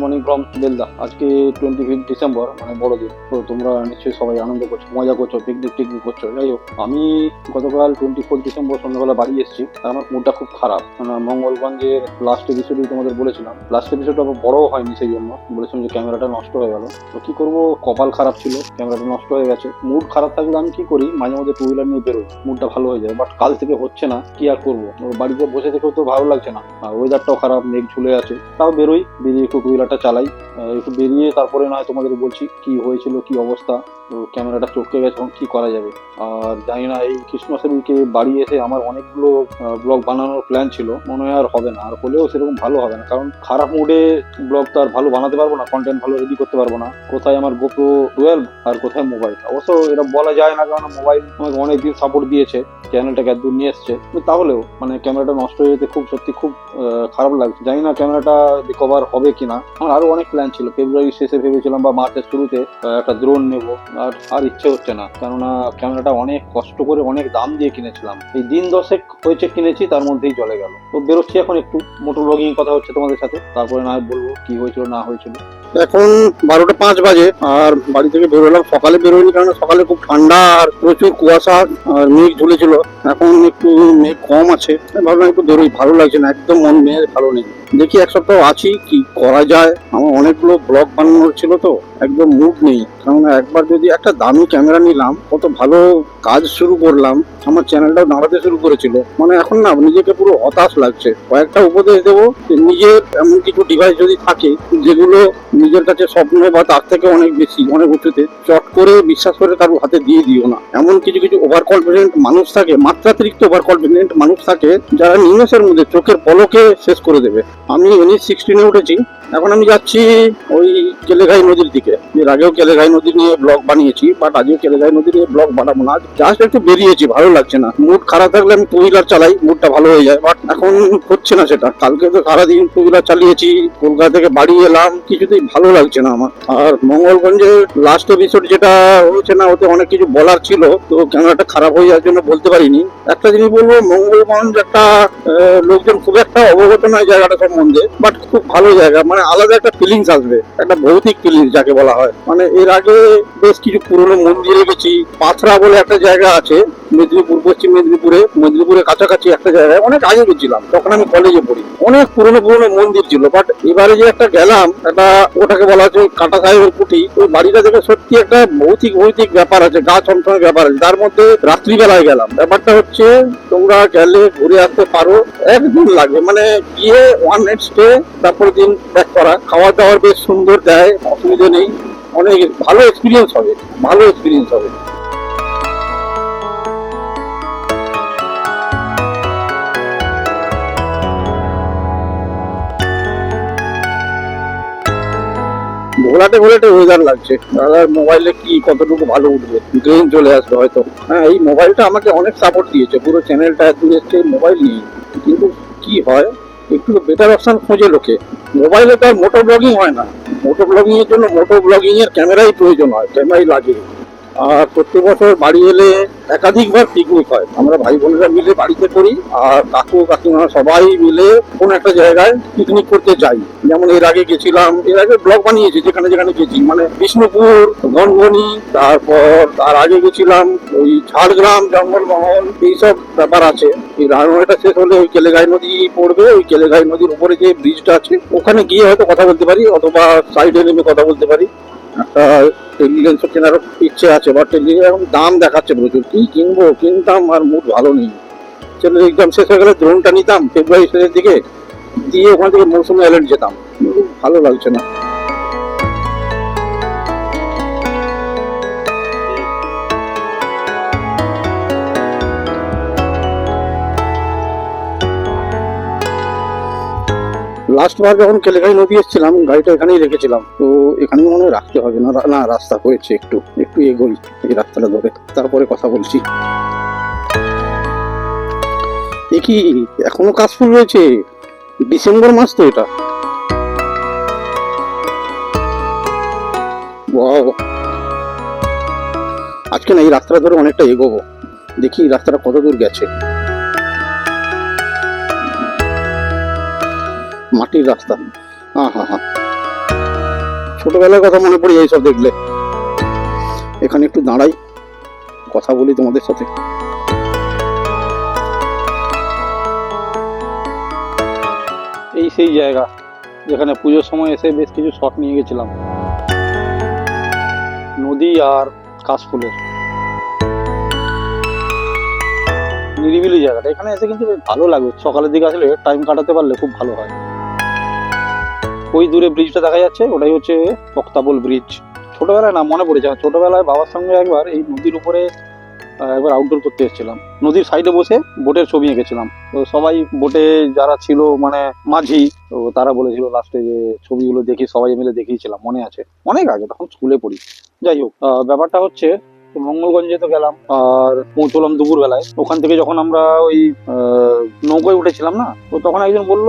Morning from Belda আজকে twenty fifth December মানে বড়দিন। তো তোমরা নিশ্চয়ই সবাই আনন্দ করছ, মজা করছ পিকনিক টিকনিক করছ। যাই হোক আমি গতকাল টোয়েন্টি ফোর ডিসেম্বর সন্ধ্যাবেলা বাড়ি এসেছি। আমার মুডটা খুব খারাপ। মানে মঙ্গলগঞ্জের লাস্ট এপিসোডে তোমাদের বলেছিলাম। লাস্ট এপিসোডটা বড়ও হয়নি সেই জন্য বলেছিলাম যে ক্যামেরাটা নষ্ট হয়ে গেল। তো কি করব? কপাল খারাপ ছিল ক্যামেরাটা নষ্ট হয়ে গেছে। মুড খারাপ থাকলে আমি কি করি? মাঝে মধ্যে টু হুইলার নিয়ে বেরোই। মুডটা ভালো হয়ে যায়। বাট কাল থেকে হচ্ছে না, কি আর করব? বাড়িতে বসে থেকেও তো ভালো লাগছে না। আর ওয়েদারটাও খারাপ, মেঘ ঝুলে আছে। তাও বেরোই, বেরিয়ে একটু টু হুইলারটা চালাই একটু বেরিয়ে তারপরে নয় তোমাদের বলছি কি হয়েছিল কি অবস্থা। তো ক্যামেরাটা চটকে গেছে এখন কি করা যাবে। আর জানি না, এই ক্রিসমাসের উইকে বাড়ি এসে আমার অনেকগুলো ব্লগ বানানোর প্ল্যান ছিল। মনে হয় আর হবে না। আর হলেও সেরকম ভালো হবে না। কারণ খারাপ মুডে ব্লগ তো আর ভালো বানাতে পারব না কন্টেন্ট ভালো রেডি করতে পারব না। কোথায় আমার গোপ্রো টুয়েলভ আর কোথায় মোবাইল অবশ্য এটা বলা যায় না, কারণ মোবাইল আমাকে অনেকদিন সাপোর্ট দিয়েছে চ্যানেলটাকে এত নিয়ে এসছে। তাহলেও মানে ক্যামেরাটা নষ্ট হয়ে যেতে খুব, সত্যি খুব খারাপ লাগছে। জানি না ক্যামেরাটা রিকভার হবে কিনা। আমার আরও অনেক প্ল্যান ছিল। ফেব্রুয়ারি শেষে ভেবেছিলাম বা মার্চের শুরুতে একটা দ্রোন নেব। আর আর ইচ্ছে হচ্ছে না। কেননা ক্যামেরাটা অনেক কষ্ট করে অনেক দাম দিয়ে কিনেছিলাম। এই দিন দশেক হয়েছে কিনেছি, তার মধ্যেই চলে গেল। তো বেরোচ্ছি এখন একটু। মোটর ব্লগিং কথা হচ্ছে তোমাদের সাথে। তারপরে না বলব কি হয়েছিল, না হয়েছিল। এখন বারোটা পাঁচ বাজে, আর বাড়ি থেকে বেরোলাম। সকালে বেরোয়নি কারণ সকালে খুব ঠান্ডা আর প্রচুর কুয়াশা আর মেঘ ঝুলেছিল। এখন একটু মেঘ কম আছে। ভাবলাম একটু বেরোই, ভালো লাগছে না, একদম মন মেয়ে ভালো নেই। দেখি এক সপ্তাহ আছি, কি করা যায়? আমার অনেকগুলো ব্লগ বানানোর ছিল তো, একদম মুড নেই। কারণ একবার যদি একটা দামি ক্যামেরা নিলাম, কত ভালো কাজ শুরু করলাম, আমার চ্যানেলটাও দাঁড়াতে শুরু করেছিল। মানে এখন না, নিজেকে পুরো হতাশ লাগছে। কয়েকটা উপদেশ দেবো, যে নিজের এমন কিছু ডিভাইস যদি থাকে, যেগুলো নিজের কাছে স্বপ্ন বা তার থেকে অনেক বেশি, অনেক উঁচুতে, চট করে বিশ্বাস করে কারও হাতে দিয়ে দিও না। এমন কিছু কিছু ওভার কনফিডেন্ট মানুষ থাকে, মাত্রাতিরিক্ত ওভার কনফিডেন্ট মানুষ থাকে, যারা নিমেষের মধ্যে চোখের পলকে শেষ করে দেবে। আমি এনএস সিক্সটিনে উঠেছি। এখন আমি যাচ্ছি ওই কেলেঘাই নদীর দিকে। এর আগেও কেলেঘাই নদী নিয়ে ব্লগ বানিয়েছি বাট আজকে কেলেঘাই নদী নিয়ে ব্লগ বানাবো না। জাস্ট একটু বেরিয়েছি, ভালো লাগছে না। মুড খারাপ থাকলে আমি টু হুইলার চালাই মুডটা ভালো হয়ে যায় বাট এখন হচ্ছে না সেটা। কালকে তো সারাদিন টু হুইলার চালিয়েছি, কলকাতা থেকে বাড়ি এলাম, কিছুতেই ভালো লাগছে না আমার। আর মঙ্গলগঞ্জের লাস্ট এপিসোড যেটা হয়েছে না, ওতে অনেক কিছু বলার ছিল, তো ক্যামেরাটা খারাপ হয়ে যাওয়ার জন্য বলতে পারিনি। একটা জিনিস বলব, মঙ্গলগঞ্জ একটা লোকজন খুব একটা অবগত নয় জায়গাটা সম্বন্ধে বাট খুব ভালো জায়গা মানে আলাদা একটা ফিলিংস আসবে, একটা ভৌতিক ফিলিংস যাকে বলা হয়। মানে এর আগে বেশ কিছু পুরনো মন্দিরে গেছি পাথরা বলে একটা জায়গা আছে, মেদিনীপুর, পশ্চিম মেদিনীপুরে, মেদিনীপুরের কাছাকাছি একটা জায়গায় অনেক আগে গেছিলাম, তখন আমি কলেজে পড়ি। অনেক পুরনো পুরনো মন্দির ছিল বাট এবারে যে একটা গেলাম, একটা ওটাকে বলা হচ্ছে কাটা সাহেবের কুটি, ওই বাড়িটা থেকে সত্যি একটা ভৌতিক ভৌতিক ব্যাপার আছে, গা ছমছমের ব্যাপার আছে। তার মধ্যে রাত্রিবেলায় গেলাম। ব্যাপারটা হচ্ছে, তোমরা গেলে ঘুরে আসতে পারো, একদিন লাগবে। মানে গিয়ে ওয়ান নাইট স্টে তারপরে দিন ব্যাক করা। খাওয়া দাওয়ার বেশ সুন্দর, দেয়, অসুবিধা নেই। অনেক ভালো এক্সপিরিয়েন্স হবে, ভালো এক্সপিরিয়েন্স হবে। ঘোলাটে ঘোলাটে ওয়েদার লাগছে। দাদার মোবাইলে কি কতটুকু ভালো উঠবে? গ্রেন চলে আসবে হয়তো। হ্যাঁ এই মোবাইলটা আমাকে অনেক সাপোর্ট দিয়েছে। পুরো চ্যানেলটা দূর এসছে মোবাইল নিয়ে কিন্তু কি হয়? একটু বেটার অপশান খোঁজে লোকে। মোবাইলে তো আর মোটো ব্লগিং হয় না। মোটো ব্লগিং এর জন্য মোটো ব্লগিং এর ক্যামেরাই প্রয়োজন হয় ক্যামেরাই লাগে। আর প্রত্যেক বছর বাড়ি এলে একাধিকবার পিকনিক হয়। আমরা ভাই বোনেরা মিলে বাড়িতে করি আর কাকু, কাকিমা সবাই মিলে কোনো একটা জায়গায় পিকনিক করতে যাই। যেমন এর আগে গেছিলাম, এর আগে ব্লগ বানিয়েছি, যেখানে যেখানে গেছি মানে বিষ্ণুপুর গনগনি তারপর তার আগে গেছিলাম ওই ঝাড়গ্রাম, জঙ্গলমহল, এইসব ব্যাপার আছে। এই রানওয়েটা শেষ হলে ওই কেলেগাই নদী পড়বে, ওই কেলেগাই নদীর উপরে যে ব্রিজটা আছে, ওখানে গিয়ে হয়তো কথা বলতে পারি, অথবা সাইডে নেমে কথা বলতে পারি। একটা টেলিলেন্সও কেনার ইচ্ছে আছে বাট টেলিলেন্স এখন দাম দেখাচ্ছে প্রচুর। কি কিনবো, কিনতাম আর মুড ভালো নেই। ছেলে এক্সাম শেষ হয়ে গেলে দ্রোনটা নিতাম ফেব্রুয়ারি শেষের দিকে, দিয়ে ওখান থেকে মৌসুমে আইল্যান্ড যেতাম। ভালো লাগছে না। লাস্ট বার যখন কেলেখাই নদী এসেছিলাম, গাড়িটা এখানেই রেখেছিলাম। তো এখানে মনে হয় রাখতে হবে না না, রাস্তা হয়েছে একটু একটু এগোই এই রাস্তাটা ধরে। তারপরে কথা বলছি। কি, এখনও কাজ ফুল রয়েছে ডিসেম্বর মাস তো এটা. আজকে না, এই রাস্তাটা ধরে অনেকটা এগোবো। দেখি রাস্তাটা কত দূর গেছে। মাটির রাস্তা। হ্যাঁ হ্যাঁ হ্যাঁ। ছোটবেলার কথা মনে পড়ে এইসব দেখলে। এখানে একটু দাঁড়াই, কথা বলি তোমাদের সাথে। এই সেই জায়গা, যেখানে পুজোর সময় এসে বেশ কিছু শট নিয়ে গেছিলাম। নদী আর কাশফুলের। নিরিবিলি জায়গাটা। এখানে এসে কিন্তু ভালো লাগবে সকালের দিকে আসলে টাইম কাটাতে পারলে খুব ভালো হয়। ওই দূরে ব্রিজটা দেখা যাচ্ছে, ওটাই হচ্ছে তক্তাবল ব্রিজ ছোটবেলায় না, মনে পড়েছে ছোটবেলায় বাবার সঙ্গে একবার এই নদীর উপরে একবার আউটডোর করতে এসেছিলাম। নদীর সাইডে বসে বোটের ছবি এঁকেছিলাম। তো সবাই বোটে যারা ছিল মানে মাঝি, তো তারা বলেছিল লাস্টে যে ছবিগুলো দেখি, সবাই মিলে দেখিয়েছিলাম, মনে আছে। অনেক আগে, তখন স্কুলে পড়ি। যাই হোক ব্যাপারটা হচ্ছে, মঙ্গলগঞ্জে তো গেলাম, আর পৌঁছলাম দুপুর বেলায় ওখান থেকে যখন আমরা ওই নৌকোয় উঠেছিলাম না, তো তখন একজন বলল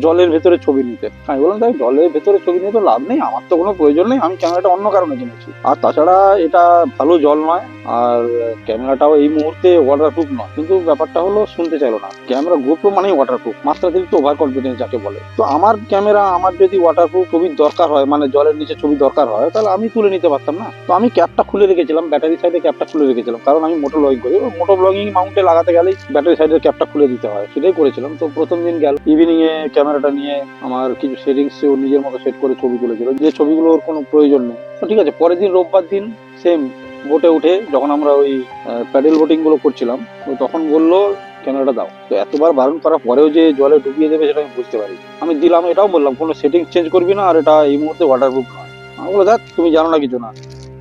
জলের ভেতরে ছবি নিতে। আমি বললাম তাই জলের ভেতরে ছবি নিতে তো লাভ নেই, আমার তো কোনো প্রয়োজন নেই, আমি ক্যামেরাটা অন্য কারণে কিনেছি। আর তাছাড়া এটা ভালো জল নয় আর ক্যামেরাটাও এই মুহূর্তে ওয়াটারপ্রুফ নয়। কিন্তু ব্যাপারটা হলো, শুনতে চাইলো না। ক্যামেরা গোপ্রো মানেই ওয়াটারপ্রুফ মাত্রাতিরিক্ত ওভার কনফিডেন্স যাকে বলে। তো আমার ক্যামেরা, আমার যদি ওয়াটারপ্রুফ ছবির দরকার হয় মানে জলের নিচে ছবি দরকার হয়, তাহলে আমি তুলে নিতে পারতাম না। তো আমি ক্যাপটা খুলে রেখেছিলাম ব্যাটারি সাইডে ক্যাপটা খুলে রেখেছিলাম। কারণ আমি মোটো ব্লগিং করি। মোটো ব্লগিং মাউন্টে লাগাতে গেলেই ব্যাটারি সাইডের ক্যাপটা খুলে দিতে হয়। সেটাই করেছিলাম। তো প্রথম দিন গেল ইভিনিং এ ক্যামেরাটা নিয়ে আমার কিছু সেটিংস নিজের মতো সেট করে ছবি তুলেছিল। যে ছবিগুলোর কোনো প্রয়োজন নেই। ঠিক আছে, পরের দিন রোববার দিন সেম বোটে উঠে যখন আমরা ওই প্যাডেল বোটিংগুলো করছিলাম, তো তখন বলল, ক্যামেরাটা দাও। তো এতবার বারণ করার পরেও যে জলে ডুবিয়ে দেবে সেটা আমি বুঝতে পারি আমি দিলাম, এটাও বললাম, কোনো সেটিং চেঞ্জ করবি না, আর এটা এই মুহূর্তে ওয়াটারপ্রুফ নয়। আমি বলে দেখ, তুমি জানো না কিছু না,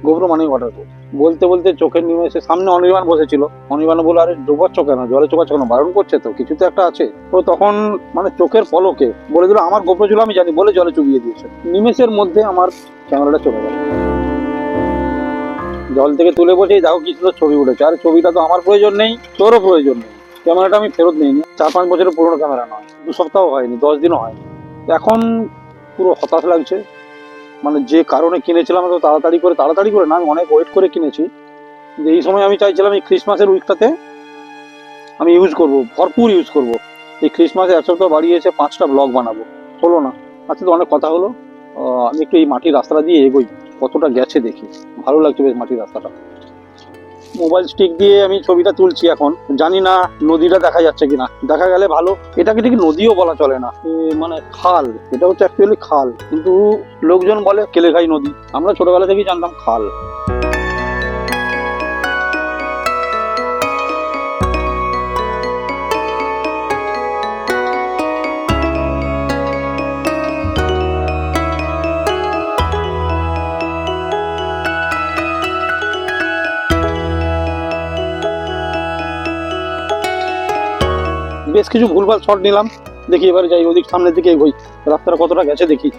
গোবর মানেই ওয়াটারপ্রুফ বলতে বলতে চোখের নিমেষে সামনে অনির্বাণ বসেছিল। অনির্বাণ বলে আরে, ডোবাচ্ছ কেন? জলে চোখাচ্ছ কেন? বারণ করছে তো, কিছু তো একটা আছে। তো তখন মানে চোখের পলকে বলে দিল, আমার গোপ্র ছিল, আমি জানি। বলে জলে চুবিয়ে দিয়েছে। নিমেষের মধ্যে আমার ক্যামেরাটা চলে গেল। জল থেকে তুলে বসেই দেখো কি সুন্দর ছবি উঠেছে। আর ছবিটা তো আমার প্রয়োজন নেই, তোরও প্রয়োজন নেই। ক্যামেরাটা আমি ফেরত নিইনি। চার পাঁচ বছরের পুরোনো ক্যামেরা নয়, দু সপ্তাহ হয়নি, দশ দিনও হয়নি। এখন পুরো হতাশ লাগছে। মানে যে কারণে কিনেছিলাম তো তাড়াতাড়ি করে তাড়াতাড়ি করে না, আমি অনেক ওয়েট করে কিনেছি। যে এই সময় আমি চাইছিলাম এই ক্রিসমাসের উইকটাতে আমি ইউজ করব, ভরপুর ইউজ করব। এই ক্রিসমাসে এক সপ্তাহ বাড়ি এসে পাঁচটা ব্লগ বানাবো। হলো না। আজকে তো অনেক কথা হলো। আমি একটু এই মাটির রাস্তাটা দিয়ে এগোই। কতটা গেছে দেখি। ভালো লাগছে বেশ মাটির রাস্তাটা। মোবাইল স্টিক দিয়ে আমি ছবিটা তুলছি এখন। জানি না নদীটা দেখা যাচ্ছে কিনা। দেখা গেলে ভালো। এটাকে ঠিক নদীও বলা চলে না। মানে খাল। এটা হচ্ছে অ্যাকচুয়ালি খাল। কিন্তু লোকজন বলে কেলেঘাই নদী। আমরা ছোটবেলা থেকেই জানতাম খাল। বেশ কিছু ভুলভাল শট নিলাম। দেখি এবারে যাই, ওদিক সামনের দিকে এগোই। রাস্তাটা কতটা গেছে দেখি।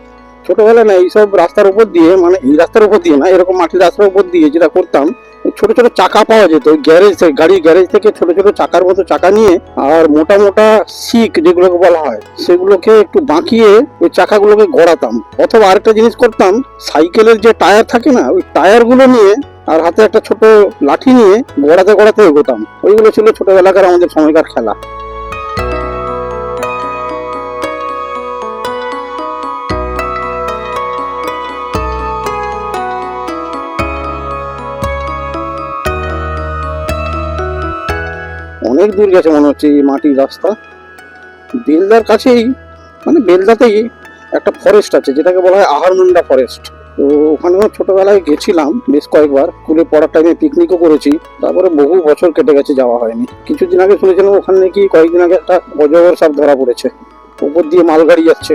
ছোটবেলায় না, এইসব রাস্তার উপর দিয়ে মানে এই রাস্তার উপর দিয়ে না, এরকম মাটির রাস্তার উপর দিয়ে যেটা করতাম, ছোট ছোট চাকা পাওয়া যেত গ্যারেজ থেকে গাড়ির গ্যারেজ থেকে ছোট ছোট চাকার মতো চাকা নিয়ে, আর মোটা মোটা শিক যেগুলোকে বলা হয়, সেগুলোকে একটু বাঁকিয়ে ওই চাকাগুলোকে গড়াতাম। অথবা আরেকটা জিনিস করতাম, সাইকেলের যে টায়ার থাকে না, ওই টায়ারগুলো নিয়ে আর হাতে একটা ছোট লাঠি নিয়ে গড়াতে গড়াতে এগোতাম। ওইগুলো ছিল ছোটবেলাকার আমাদের সময়কার খেলা। অনেক দূর গেছে মনে হচ্ছে এই মাটির রাস্তা। বেলদার কাছেই মানে বেলদাতেই একটা ফরেস্ট আছে, যেটাকে বলা হয় আহারমুন্ডা ফরেস্ট তো ওখানেও ছোটবেলায় গেছিলাম বেশ কয়েকবার। স্কুলে পড়ার টাইমে পিকনিকও করেছি। তারপরে বহু বছর কেটে গেছে, যাওয়া হয়নি। কিছুদিন আগে শুনেছিলাম ওখানে নাকি কয়েকদিন আগে একটা অজগর সাপ ধরা পড়েছে। উপর দিয়ে মালগাড়ি যাচ্ছে।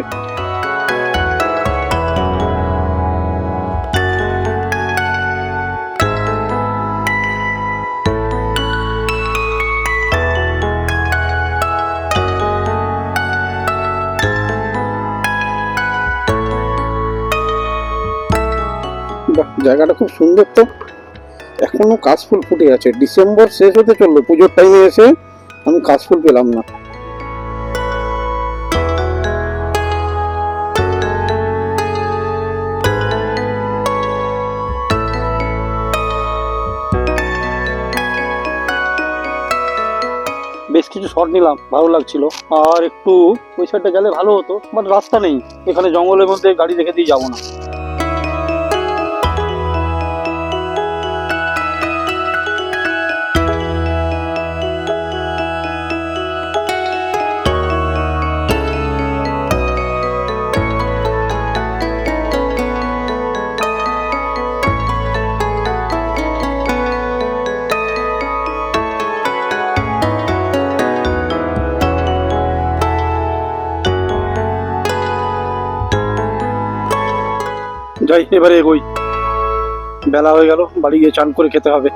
জায়গাটা খুব সুন্দর তো। এখনও কাশফুল ফুটে আছে। ডিসেম্বর শেষ হতে চলল, পুজোর টাইমে এসে আমি কাশফুল পেলাম না। বেশ কিছু শট নিলাম, ভালো লাগছিল। আর একটু ওই সাইডটা গেলে ভালো হতো বাট রাস্তা নেই। এখানে জঙ্গলের মধ্যে গাড়ি রেখে দিয়ে যাব না। যাই এবারে এগোই বেলা হয়ে গেল বাড়ি গিয়ে চান করে খেতে হবে।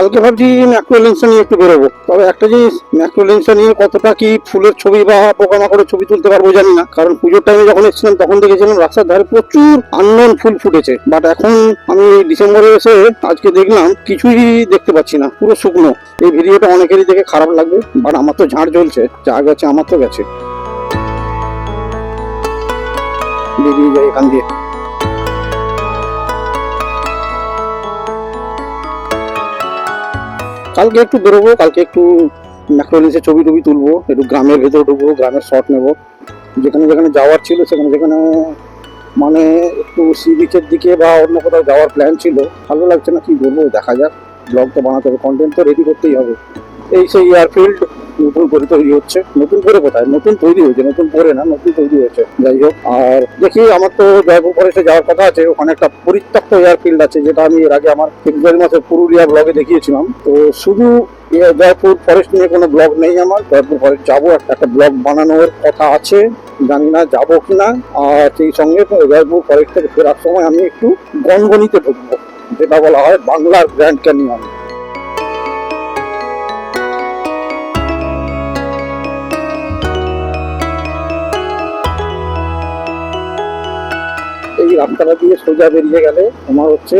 কালকে ভাবছি ম্যাক্রোলেন্সটা নিয়ে একটু বেরোবো। তবে একটা জিনিস ম্যাক্রোলেন্সটা নিয়ে কতটা কি ফুলের ছবি বা পোকামাকড়ের ছবি তুলতে পারব জানি না। কারণ পুজোর টাইমে যখন এসেছিলাম, তখন দেখেছিলাম রাস্তার ধারে প্রচুর আননোন ফুল ফুটেছে। বাট এখন আমি ডিসেম্বরে এসে আজকে দেখলাম, কিছুই দেখতে পাচ্ছি না, পুরো শুকনো। এই ভিডিওটা অনেকেরই দেখে খারাপ লাগবে বাট আমার তো ঝাড় জ্বলছে যা গেছে আমার তো গেছে। বেরিয়ে যায় এখান দিয়ে। কালকে একটু বেরোবো, কালকে একটু ম্যাক্রোলিসে ছবি টবি তুলবো, একটু গ্রামের ভেতরে ঢুকবো, গ্রামের শট নেব। যেখানে যেখানে যাওয়ার ছিল, সেখানে যেখানে মানে একটু সি বিচের দিকে বা অন্য কোথাও যাওয়ার প্ল্যান ছিল। ভালো লাগছে না, কি বলব, দেখা যাক। ব্লগ তো বানাতে হবে কন্টেন্ট তো রেডি করতেই হবে। এই সেই এয়ারফিল্ড নতুন করে তৈরি হচ্ছে। নতুন করে কোথায়? নতুন তৈরি হয়েছে, নতুন করে না, নতুন তৈরি হয়েছে। যাই হোক, আর দেখি, আমার তো জয়পুর ফরেস্টে যাওয়ার কথা আছে, ওখানে একটা পরিত্যক্ত এয়ারফিল্ড আছে, যেটা আমি এর আগে আমার ফেব্রুয়ারি মাসের পুরুলিয়া ব্লগে দেখিয়েছিলাম। তো শুধু জয়পুর ফরেস্ট নিয়ে কোনো ব্লগ নেই আমার, জয়পুর ফরেস্ট যাব, একটা একটা ব্লগ বানানোর কথা আছে, জানি না যাব কি না। আর সেই সঙ্গে জয়পুর ফরেস্ট থেকে ফেরার সময় আমি একটু গনগনিতে ঢুকবো, যেটা বলা হয় বাংলার গ্র্যান্ড ক্যানিয়ন রাস্তাটা দিয়ে সোজা বেরিয়ে গেলে তোমার হচ্ছে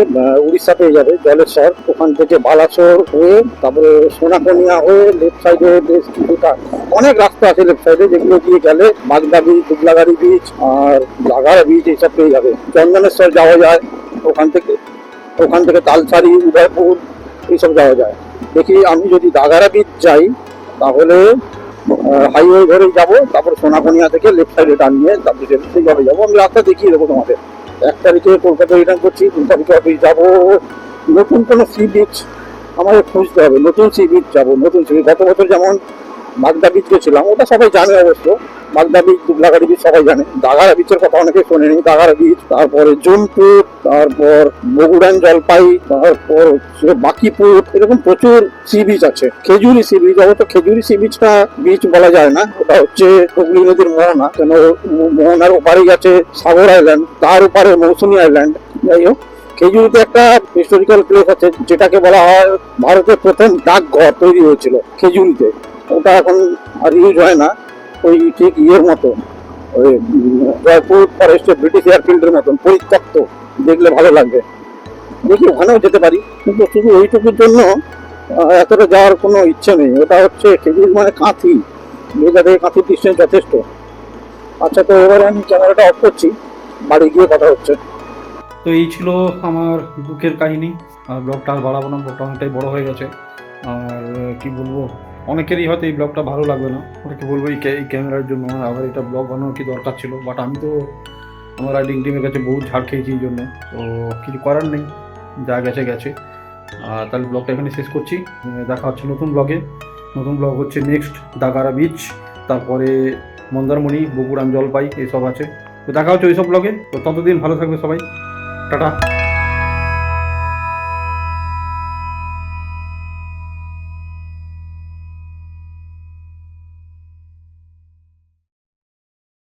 উড়িষ্যা পেয়ে যাবে, জলেশ্বর। ওখান থেকে বালাসোর হয়ে, তারপরে সোনাকনিয়া হয়ে, লেফট সাইডে বেশ কিছুটা, অনেক রাস্তা আছে লেফট সাইডে যেগুলো দিয়ে গেলে বাগদা বিচ দুবলাগাড়ি বিচ আর লাগাড়া বিচ এইসব পেয়ে যাবে। চন্দনেশ্বর যাওয়া যায় ওখান থেকে। ওখান থেকে তালসারি, উদয়পুর, এইসব যাওয়া যায়। দেখি আমি যদি দাগারা বিচ যাই, তাহলে হাইওয়ে ধরেই যাব, তারপর সোনাকনিয়া থেকে লেফট সাইডে টার্ন নিয়ে, তারপরে যাব, আমি রাস্তা দেখিয়ে দেবো তোমাদের। এক তারিখে কলকাতা রিটার্ন করছি, তিন তারিখে অফিস যাব। নতুন কোনো সি বিচ আমাদের খুঁজতে হবে। নতুন সি বিচ যাব, নতুন সি বিচ গত বছর যেমন বাগদা বিচ গেছিলাম, ওটা সবাই জানে অবশ্য। বাগদা বিচ দুবলাগাড়ি বিচ সবাই জানে। দাগারা বিচের কথা অনেকে শোনেনি। দাগারা বিচ তারপরে জুনপুর, তারপর বগুড়ান জলপাই, তারপর বাকিপুর, এরকম প্রচুর সি বিচ আছে। খেজুরি সি বিচ অবশ্য খেজুরি সি বিচটা বিচ বলা যায় না। ওটা হচ্ছে হুগলি নদীর মোহনা। কেন মোহনার ওপারেই আছে সাগর আইল্যান্ড তার উপরে মৌসুমী আইল্যান্ড যাই হোক, খেজুরিতে একটা হিস্টোরিক্যাল প্লেস আছে, যেটাকে বলা হয় ভারতের প্রথম ডাকঘর তৈরি হয়েছিল খেজুরিতে। ওটা এখন আর ইউজ হয় না। ওই ঠিক ইয়ের মতো। ওই জয়পুর ফরেস্টের ব্রিটিশ এয়ারফিল্ডের মতন পরিত্যক্ত। দেখলে ভালো লাগবে দেখি ওখানেও যেতে পারি। কিন্তু শুধু ওইটুকুর জন্য এতটা যাওয়ার কোনো ইচ্ছে নেই। ওটা হচ্ছে খেজুর মানে কাঁথি। মেঘা থেকে কাঁথির ডিস্টেন্স যথেষ্ট। আচ্ছা তো এবারে আমি ক্যামেরাটা অফ করছি। বাড়ি গিয়ে কথা হচ্ছে। তো এই ছিল আমার দুঃখের কাহিনী। আর ব্লগটা আর বাড়াবো না। ব্লগটা অনেকটাই বড় হয়ে গেছে। আর, কি বলব? অনেকেরই হয়তো এই ব্লগটা ভালো লাগবে না। অনেকে বলব, এই ক্যামেরার জন্য আবার এটা ব্লগ বানানোর কি দরকার ছিল? বাট আমি তো আমার রাইডিং টিমের কাছে বহু ঝাড় খেয়েছি এই জন্য। তো কিছু করার নেই, যা গেছে গেছে। আর তাহলে ব্লগটা এখানে শেষ করছি। দেখা হচ্ছে নতুন ব্লগে নতুন ব্লগ হচ্ছে নেক্সট দাগারা বিচ তারপরে মন্দারমণি বগুড়ান জলপাই, এসব আছে। তো দেখা হচ্ছে ওইসব ব্লগে তো ততদিন ভালো থাকবে সবাই। টাটা।